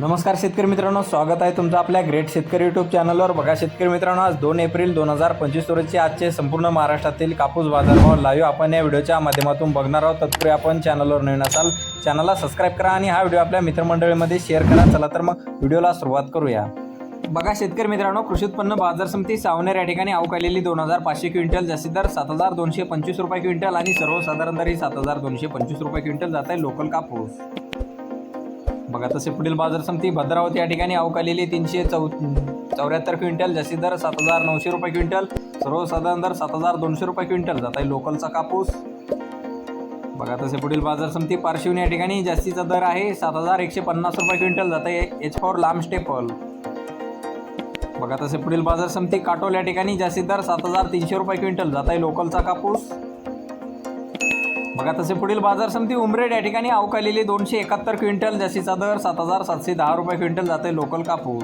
नमस्कार शेतकरी मित्रांनो स्वागत आहे तुमचं आपल्या ग्रेट शेतकरी यूट्यूब चॅनलवर बघा शेतकरी मित्रांनो आज दोन एप्रिल दोन हजार पंचवीस रोजची आजचे संपूर्ण महाराष्ट्रातील कापूस बाजारभाव लाईव्ह आपण या व्हिडिओच्या माध्यमातून बघणार आहोत. तत्पूर्वी आपण चॅनलवर नवीन असाल चॅनलला सबस्क्राईब करा आणि हा व्हिडिओ आपल्या मित्रमंडळीमध्ये शेअर करा. चला तर मग व्हिडिओला सुरुवात करूया. बघा शेतकरी मित्रांनो कृषी उत्पन्न बाजार समिती सावनेर या ठिकाणी अवकालेली दोन हजार पाचशे क्विंटल जास्तीत दर सात हजार दोनशे पंचवीस रुपये क्विंटल आणि सर्वसाधारण दरी सात हजार दोनशे पंचवीस रुपये क्विंटल जात आहे लोकल कापूस. बघा तसे पुढील बाजार समिती भद्रावती या ठिकाणी अवकालेली तीनशे चौ चौऱ्याहत्तर क्विंटल जास्तीत दर सात हजार नऊशे रुपये क्विंटल सर्वसाधारण दर सात हजार दोनशे रुपये क्विंटल. जात आहे लोकलचा कापूस. बघा तसे पुढील बाजार समिती पारशिवनी या ठिकाणी जास्तीचा दर आहे सात हजार एकशे पन्नास रुपये क्विंटल. जात आहे एच फॉर लांब स्टेपल. बघा तसे पुढील बाजार समिती काटोल या ठिकाणी जास्तीत दर सात हजार तीनशे रुपये क्विंटल. जात आहे लोकलचा कापूस. बघा तसे पुढील बाजार समिती उमरेड या ठिकाणी अवकालेली दोनशे एकाहत्तर क्विंटल जशीचा दर सात हजार सातशे दहा रुपये क्विंटल जाते लोकल कापूस.